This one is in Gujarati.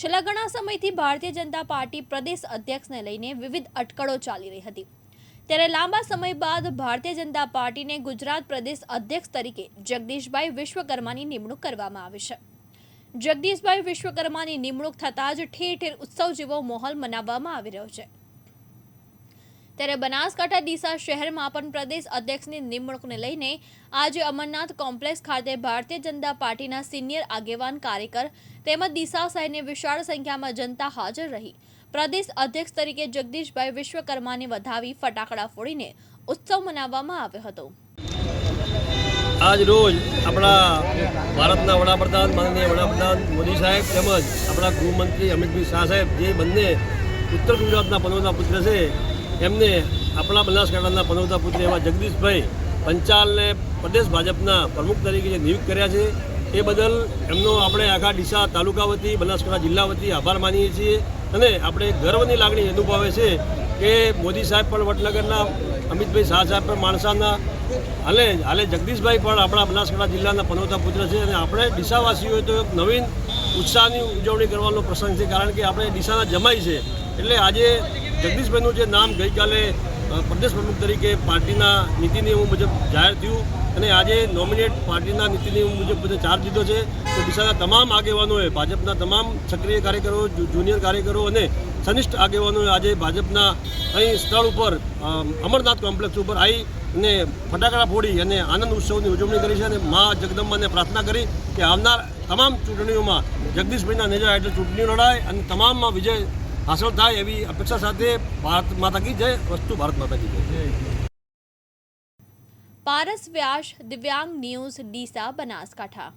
છેલ્લા ઘણા સમયથી ભારતીય જનતા પાર્ટી પ્રદેશ અધ્યક્ષને લઈને વિવિધ અટકળો ચાલી રહી હતી. ત્યારે લાંબા સમય બાદ ભારતીય જનતા પાર્ટીને ગુજરાત પ્રદેશ અધ્યક્ષ તરીકે જગદીશભાઈ વિશ્વકર્માની નિમણૂક કરવામાં આવી છે. જગદીશભાઈ વિશ્વકર્માની નિમણૂક થતાં જ ઠેર ઠેર ઉત્સવ જેવો માહોલ મનાવવામાં આવી રહ્યો છે. ત્યારે બનાસકાંઠા ડીસા શહેરમાં પણ પ્રદેશ અધ્યક્ષની નિમણૂકને લઈને આજે અમરનાથ કોમ્પ્લેક્સ ખાતે ભારતીય જનતા પાર્ટીના સિનિયર આગેવાન કાર્યકર તેમજ ડીસા શહેરની વિશાળ સંખ્યામાં જનતા હાજર રહી. પ્રદેશ અધ્યક્ષ તરીકે જગદીશભાઈ વિશ્વકર્માને વધાવી ફટાકડા ફોડીને ઉત્સવ મનાવવામાં આવ્યો હતો. આજ રોજ આપણા ભારતના વડાપ્રધાન માનનીય વડાપ્રધાન મોદી સાહેબ તેમજ આપણા ગૃહમંત્રી અમિતભાઈ શાહ સાહેબ જે બંને ઉત્તર ગુજરાતના પનોતા પુત્ર છે એમને આપણા બનાસકાંઠાના પનોતા પુત્ર એવા જગદીશભાઈ પંચાલને પ્રદેશ ભાજપના પ્રમુખ તરીકે જે નિયુક્ત કર્યા છે, એ બદલ એમનો આપણે આખા ડીસા તાલુકા વતી, બનાસકાંઠા જિલ્લા વતી આભાર માનીએ છીએ. અને આપણે ગર્વની લાગણી અનુભવે છે કે મોદી સાહેબ પણ વડનગરના, અમિતભાઈ શાહ સાહેબ પણ માણસાના હાલે હાલે જગદીશભાઈ પણ આપણા બનાસકાંઠા જિલ્લાના પનોતા પુત્ર છે. અને આપણે ડીસાવાસીઓએ તો એક નવીન ઉત્સાહની ઉજવણી કરવાનો પ્રસંગ છે, કારણ કે આપણે ડીસાના જમાઈ છે. એટલે આજે જગદીશભાઈનું જે નામ ગઈકાલે પ્રદેશ પ્રમુખ તરીકે પાર્ટીના નીતિ નિયમો મુજબ જાહેર થયું અને આજે નોમિનેટ પાર્ટીના નીતિ નિયમો મુજબ બધે ચાર્જ લીધો છે. તો ડીસાના તમામ આગેવાનોએ, ભાજપના તમામ સક્રિય કાર્યકરો જુનિયર કાર્યકરો અને સનિષ્ઠ આગેવાનોએ આજે ભાજપના અહીં સ્થળ ઉપર અમરનાથ કોમ્પ્લેક્સ ઉપર આવી અને ફટાકડા ફોડી અને આનંદ ઉત્સવની ઉજવણી કરી છે અને મા જગદંબાને પ્રાર્થના કરી કે આવનાર તમામ ચૂંટણીઓમાં જગદીશભાઈના નેજા હેઠળ ચૂંટણી લડાય અને તમામમાં વિજય હાંસલ થાય એવી અપેક્ષા સાથે ભારત માતા કી જય, વસ્તુ ભારત માતા કી જય. પારસ વ્યાસ દિવ્યાંગ ન્યૂઝ ડીસા બનાસકાંઠા.